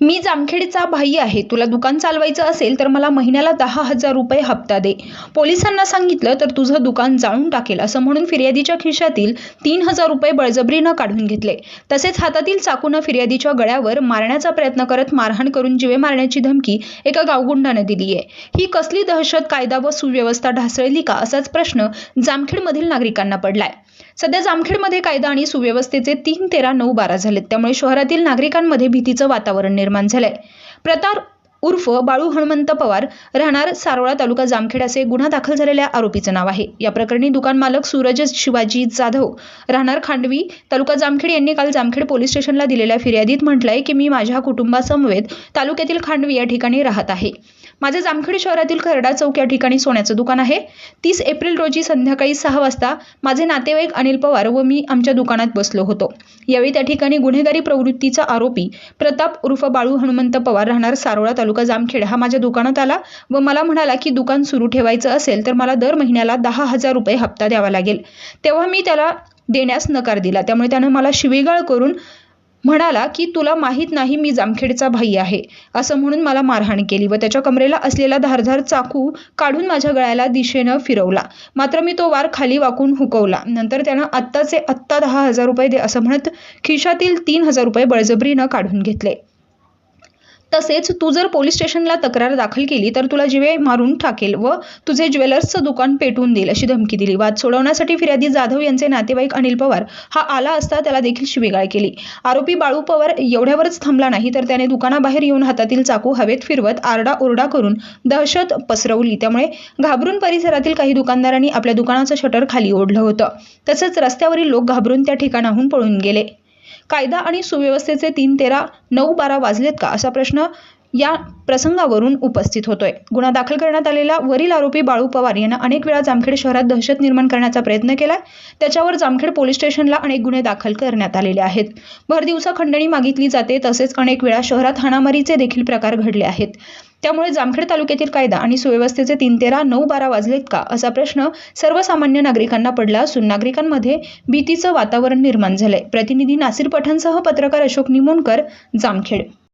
मी जामखेडचा भाई आहे. तुला दुकान चालवायचं असेल तर मला महिन्याला दहा हजार रुपये हप्ता दे. पोलिसांना सांगितलं तर तुझं दुकान जाळून टाकेल असं म्हणून फिर्यादीच्या खिशातील तीन हजार रुपये बळजबरीनं काढून घेतले. तसेच हातातील चाकूनं फिर्यादीच्या गळ्यावर मारण्याचा प्रयत्न करत मारहाण करून जीवे मारण्याची धमकी एका गावगुंडाने दिली आहे ही कसली दहशत कायदा व सुव्यवस्था ढासळली का असाच प्रश्न जामखेडमधील नागरिकांना पडलाय. सध्या जामखेडमध्ये कायदा आणि सुव्यवस्थेचे तीन तेरा नऊ बारा झालेत. त्यामुळे शहरातील नागरिकांमध्ये भीतीचं वातावरण निर्माण निर्माण झालंय. प्रतार उर्फ बाळू हनुमंत पवार राहणार सारोळा तालुका जामखेड असे गुन्हा दाखल झालेल्या आरोपीचं नाव आहे. या प्रकरणी दुकान मालक सूरज शिवाजी जाधव राहणार खांडवी तालुका जामखेड यांनी काल जामखेड पोलीस स्टेशनला दिलेल्या फिर्यादीत म्हटलंय की मी माझ्या कुटुंबासमवेत तालुक्यातील खांडवी या ठिकाणी राहत आहे. माझे जामखेड शहरातील खरडा चौक या ठिकाणी सोन्याचं दुकान आहे. तीस एप्रिल रोजी संध्याकाळी सहा वाजता माझे नातेवाईक अनिल पवार व मी आमच्या दुकानात बसलो होतो. यावेळी त्या ठिकाणी गुन्हेगारी प्रवृत्तीचा आरोपी प्रताप उर्फ बाळू हनुमंत पवार राहणार सारोळा तालुका जामखेड हा माझ्या दुकानात आला व मला म्हणाला की दुकान सुरू ठेवायचं असेल तर मला दर महिन्याला दहा हजार रुपये हप्ता द्यावा लागेल. तेव्हा मी त्याला देण्यास नकार दिला. त्यामुळे त्यानं मला शिवीगाळ करून म्हणाला की तुला माहीत नाही मी जामखेडचा भाई आहे. असं म्हणून मला मारहाण केली व त्याच्या कमरेला असलेला धारधार चाकू काढून माझ्या गळ्याला दिशेनं फिरवला. मात्र मी तो वार खाली वाकून हुकवला. नंतर त्यानं आत्ताचे आत्ता दहा हजार रुपये दे असं म्हणत खिशातील तीन हजार रुपये बळजबरीनं काढून घेतले. तसेच तू जर पोलीस स्टेशनला तक्रार दाखल केली तर तुला जिवे मारून ठाकेल व तुझे ज्वेलर्सचं दुकान पेटवून देईल अशी धमकी दिली. वाद सोडवण्यासाठी फिर्यादी जाधव यांचे नातेवाईक अनिल पवार हा आला असता त्याला देखील शिवेगाळ केली. आरोपी बाळू पवार एवढ्यावरच थांबला नाही तर त्याने दुकानाबाहेर येऊन हातातील चाकू हवेत फिरवत आरडा ओरडा करून दहशत पसरवली. त्यामुळे घाबरून परिसरातील काही दुकानदारांनी आपल्या दुकानाचं शटर खाली ओढलं होतं. तसंच रस्त्यावरील लोक घाबरून त्या ठिकाणाहून पळून गेले. कायदा आणि सुव्यवस्थेचे तीन तेरा नऊ बारा वाजलेत का? असा प्रश्न या प्रसंगावरून उपस्थित होतोय. गुन्हा दाखल करण्यात आलेला वरील आरोपी बाळू पवार यांना अनेक वेळा जामखेड शहरात दहशत निर्माण करण्याचा प्रयत्न केला त्याच्यावर जामखेड पोलीस स्टेशनला अनेक गुन्हे दाखल करण्यात आलेले आहेत. भरदिवसा खंडणी मागितली जाते तसेच अनेक वेळा शहरात हाणामारीचे देखील प्रकार घडले आहेत. त्यामुळे जामखेड तालुक्यातील कायदा आणि सुव्यवस्थेचे तीन तेरा नऊ बारा वाजलेत का असा प्रश्न सर्वसामान्य नागरिकांना पडला असून नागरिकांमध्ये भीतीचं वातावरण निर्माण झालंय. प्रतिनिधी नासिर पठाणसह पत्रकार अशोक निमोणकर जामखेड.